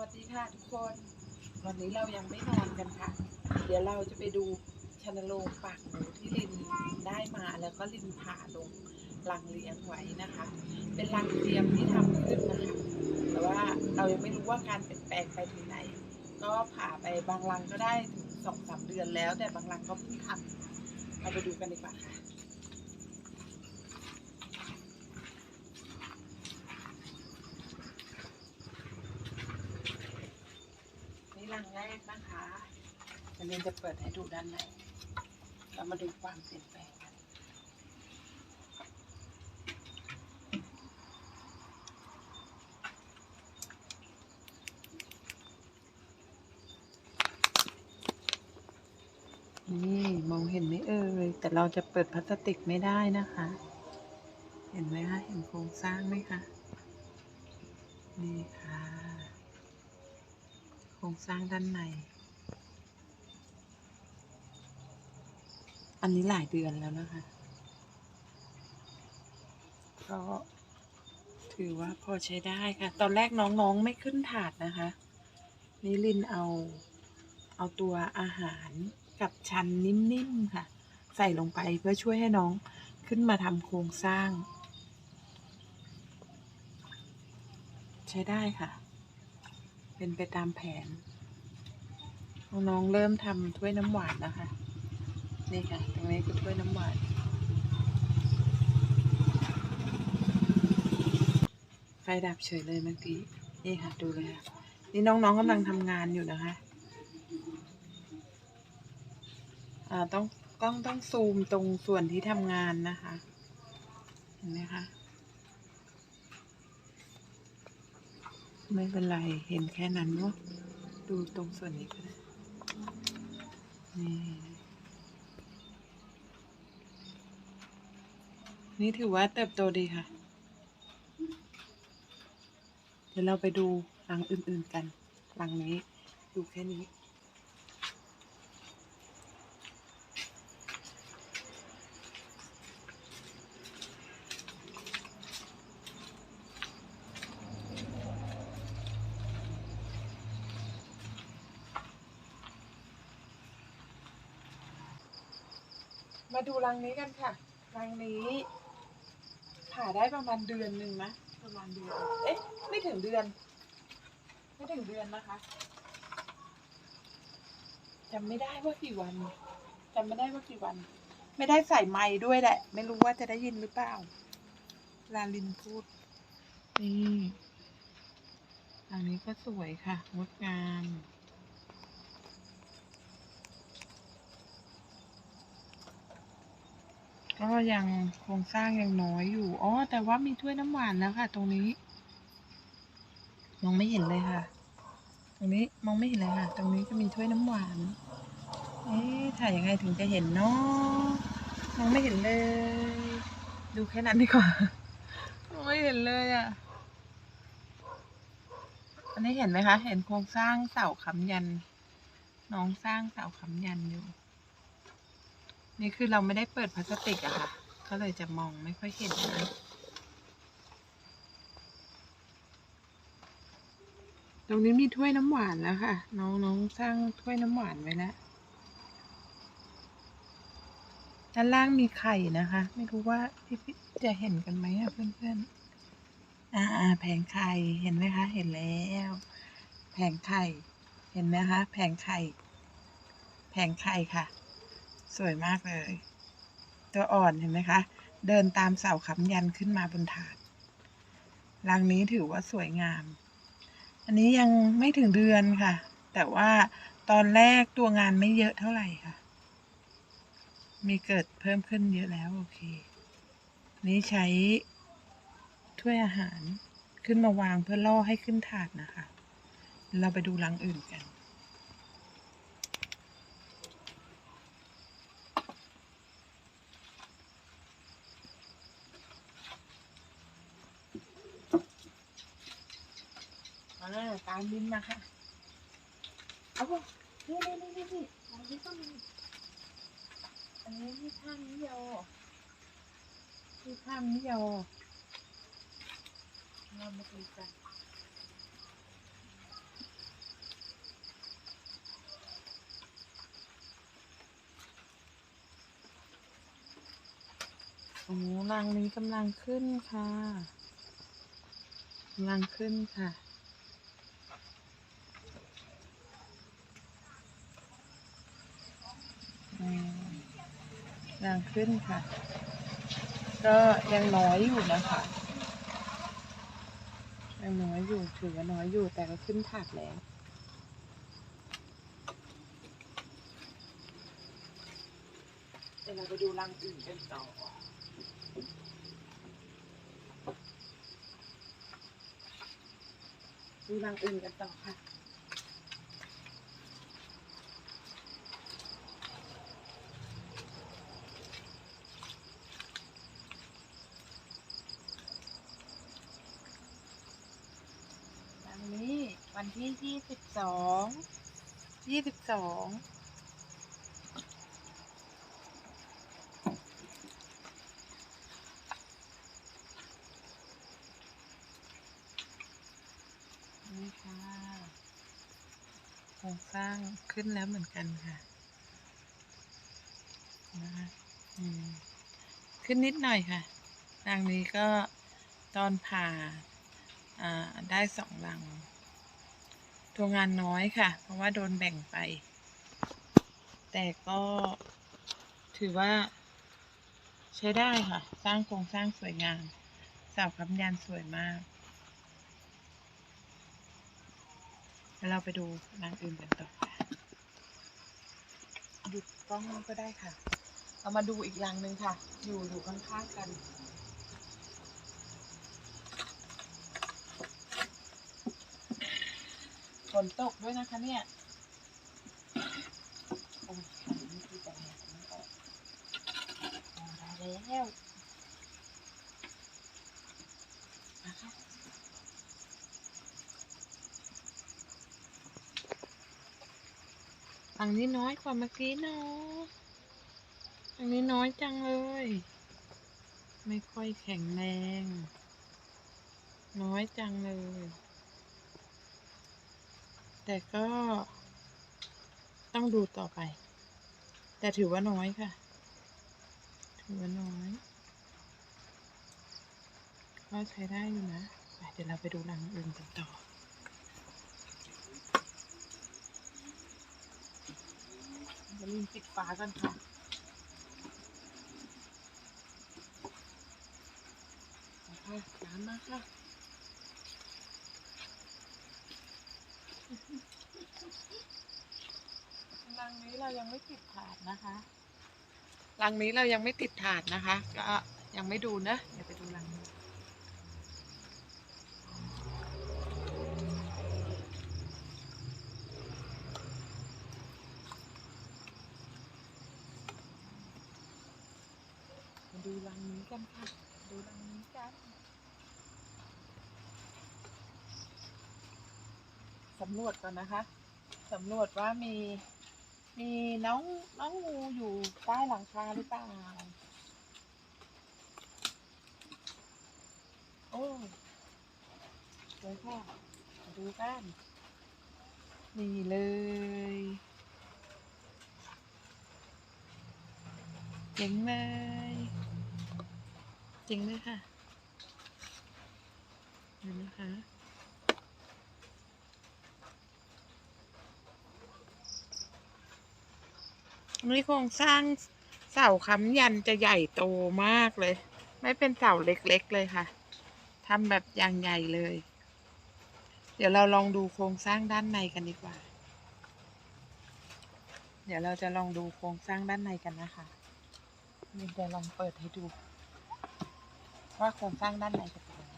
วัสดีค่ะทุกคน วันนี้เรายังไม่นอนกันค่ะ เดี๋ยวเราจะไปดูชันโลงปากหมูที่ลินได้มาแล้วก็ลินผ่าลงรังเลี้ยงไว้นะคะ เป็นรังเทียมที่ทำขึ้นนะคะ แต่ว่าเรายังไม่รู้ว่าการเปลี่ยนแปลงไปถึงไหน ก็ผ่าไปบางรังก็ได้ถึงสองสามเดือนแล้ว แต่บางรังก็เพิ่งทำเราไปดูกันดีกว่าค่ะ นี่รังแรกนะคะ จะเรียนจะเปิดให้ดูด้านในเรามาดูความเปลี่ยนแปลงกันนี่มองเห็นไหมเอ่ยแต่เราจะเปิดพลาสติกไม่ได้นะคะ เห็นไหมคะเห็นโครงสร้างไหมคะนี่ค่ะ โครงสร้างด้านใน อันนี้หลายเดือนแล้วนะคะ ก็ถือว่าพอใช้ได้ค่ะ ตอนแรกน้องๆไม่ขึ้นถาดนะคะ นิลินเอา เอาตัวอาหารกับชั้นนิ่มๆค่ะ ใส่ลงไปเพื่อช่วยให้น้องขึ้นมาทำโครงสร้าง ใช้ได้ค่ะ เป็นไปตามแผนน้องๆเริ่มทำถ้วยน้ำหวานนะคะ นี่ค่ะ ตรงนี้คือถ้วยน้ำหวานไฟดับเฉยเลยเมื่อกี้ นี่ค่ะ ดูเลยค่ะ นี่น้องๆกำลังทำงานอยู่นะคะ อ่า ต้องต้องต้องซูมตรงส่วนที่ทำงานนะคะ เห็นไหมคะ ไม่เป็นไร เห็นแค่นั้นเนาะ ดูตรงส่วนนี้ก็ได้นี่ นี่ถือว่าเติบโตดีค่ะ เดี๋ยวเราไปดูรังอื่นๆกันรังนี้ดูแค่นี้ มาดูรังนี้กันค่ะรังนี้ ผ่าได้ประมาณเดือนหนึ่งนะประมาณเดือน เอ๊ะ ไม่ถึงเดือน ไม่ถึงเดือนนะคะจำไม่ได้ว่ากี่วันจำไม่ได้ว่ากี่วัน ไม่ได้ใส่ไม้ด้วยแหละ ไม่รู้ว่าจะได้ยินหรือเปล่า ลาลินพูด นี่รังนี้ก็สวยค่ะงดงาม ก็ยังโครงสร้างยังน้อยอยู่อ๋อแต่ว่ามีถ้วยน้ำหวานแล้วค่ะ ตรงนี้ มองไม่เห็นเลยค่ะ ตรงนี้มองไม่เห็นเลยค่ะ ตรงนี้จะมีถ้วยน้ำหวานเอ๊ะถ่ายยังไงถึงจะเห็นเนาะมองไม่เห็นเลย ดูแค่นั้นดีกว่ามองไม่เห็นเลยอะอันนี้เห็นไหมคะ เห็นโครงสร้างเสาค้ำยัน น้องสร้างเสาค้ำยันอยู่ นี่คือเราไม่ได้เปิดพลาสติกอะค่ะ ก็เลยจะมองไม่ค่อยเห็นนะตรงนี้มีถ้วยน้ำหวานแล้วค่ะ น้องน้องสร้างถ้วยน้ำหวานไว้แล้วด้านล่างมีไข่นะคะ ไม่รู้ว่าพี่จะเห็นกันไหมอะเพื่อนๆอ่าแผงไข่เห็นไหมคะ เห็นแล้ว แผงไข่ เห็นไหมคะ แผงไข่ แผงไข่ค่ะ สวยมากเลย ตัวอ่อนเห็นไหมคะ เดินตามเสาค้ำยันขึ้นมาบนถาดรังนี้ถือว่าสวยงาม อันนี้ยังไม่ถึงเดือนค่ะ แต่ว่าตอนแรกตัวงานไม่เยอะเท่าไหร่ค่ะ มีเกิดเพิ่มขึ้นเยอะแล้วโอเค นี้ใช้ถ้วยอาหารขึ้นมาวางเพื่อล่อให้ขึ้นถาดนะคะ เราไปดูรังอื่นกันามบินมาค่ะ เอาบ่นี่นี่นี่นี่นี่นี้ก็มี อันนี้ที่ข้างนี้ยาที่ข้างนี้ยาเรามาดูกันโอ้รังนี้กำลังขึ้นค่ะกำลังขึ้นค่ะ กำลังขึ้นค่ะ ก็ยังน้อยอยู่นะคะยังน้อยอยู่ถือว่าน้อยอยู่แต่ก็ขึ้นถาดแล้วเดี๋ยวเราไปดูรังอื่นกันต่อดูรังอื่นกันต่อค่ะ รังนี้ วันที่ยี่สิบสอง ยี่สิบสองนี่ค่ะโครงสร้างขึ้นแล้วเหมือนกันค่ะนะคะขึ้นนิดหน่อยค่ะรังนี้ก็ตอนผ่าอ่าได้สองรัง ตัวงานน้อยค่ะ เพราะว่าโดนแบ่งไป แต่ก็ถือว่า ใช้ได้ค่ะ สร้างโครงสร้างสวยงามสาวคำยันสวยมากเดี๋ยวเราไปดูนางอื่นกันต่อค่ะหยุดกล้องก็ได้ค่ะ เรามาดูอีกรังหนึ่งค่ะ อยู่อยู่ข้างๆกัน นตกด้วยนะคะเนี่ยโอ้ยอันนี้คือแต่ไม่ออกเอาได้แล้วนะคะอันนี้น้อยกว่าเมื่อกี้เนาะอันนี้น้อยจังเลย ไม่ค่อยแข็งแรง น้อยจังเลย แต่ก็ต้องดูต่อไป แต่ถือว่าน้อยค่ะ ถือว่าน้อยก็ใช้ได้อยู่นะเดี๋ยวเราไปดูรังอื่นกันต่ออย่าลืมปิดฝากันค่ะมาค่ะน้ำมาค่ะ รังนี้ เรายังไม่ติดถาดนะคะรังนี้เรายังไม่ติดถาดนะคะ ก็ยังไม่ดูนะเดี๋ยวไปดูรังนี้มาดูรังนี้กันค่ะ ดูรังนี้กันสำรวจก่อนนะคะสำรวจว่ามี มีน้องน้องงูอยู่ใต้หลังคาหรือเปล่า โอ้สวยค่ะมาดูกันนี่เลย เจ๋งเลย เจ๋งเลยค่ะเห็นไหมคะ นนี้โครงสร้างเสาค้ำยันจะใหญ่โตมากเลย ไม่เป็นเสาเล็กๆเลยค่ะทำแบบอย่างใหญ่เลย เดี๋ยวเราลองดูโครงสร้างด้านในกันดีกว่า เดี๋ยวเราจะลองดูโครงสร้างด้านในกันนะคะนี่จะลองเปิดให้ดู ว่าโครงสร้างด้านในจะเป็นยังไง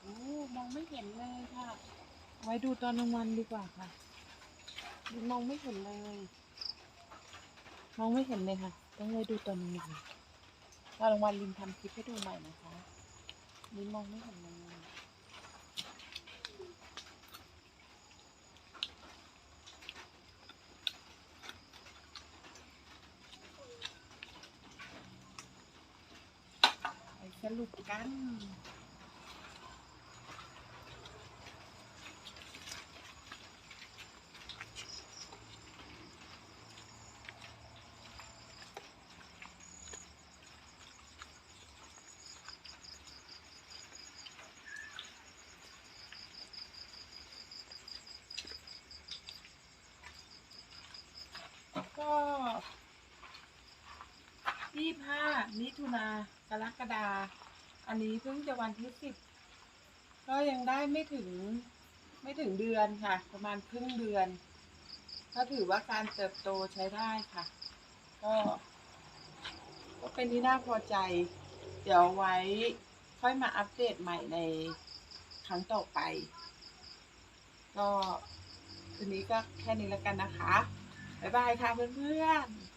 โอ้มองไม่เห็นเลยค่ะ ไว้ดูตอนกลางวันดีกว่าค่ะ มองไม่เห็นเลย มองไม่เห็นเลยค่ะ ต้องไว้ดูตอนกลางวันตอนกลางวันลินทำคลิปให้ดูใหม่นะคะลินมองไม่เห็นเลยสรุปกัน ยี่ห้ามิถุนากรกฎาอันนี้เพิ่งจะวันที่สิบก็ยังได้ไม่ถึงไม่ถึงเดือนค่ะ ประมาณครึ่งเดือน ก็ถือว่าการเติบโตใช้ได้ค่ะ ก็ก็เป็นที่น่าพอใจ เดี๋ยวไว้ค่อยมาอัปเดตใหม่ในครั้งต่อไป ก็คืนนี้ก็แค่นี้แล้วกันนะคะ บ๊ายบายค่ะเพื่อนๆ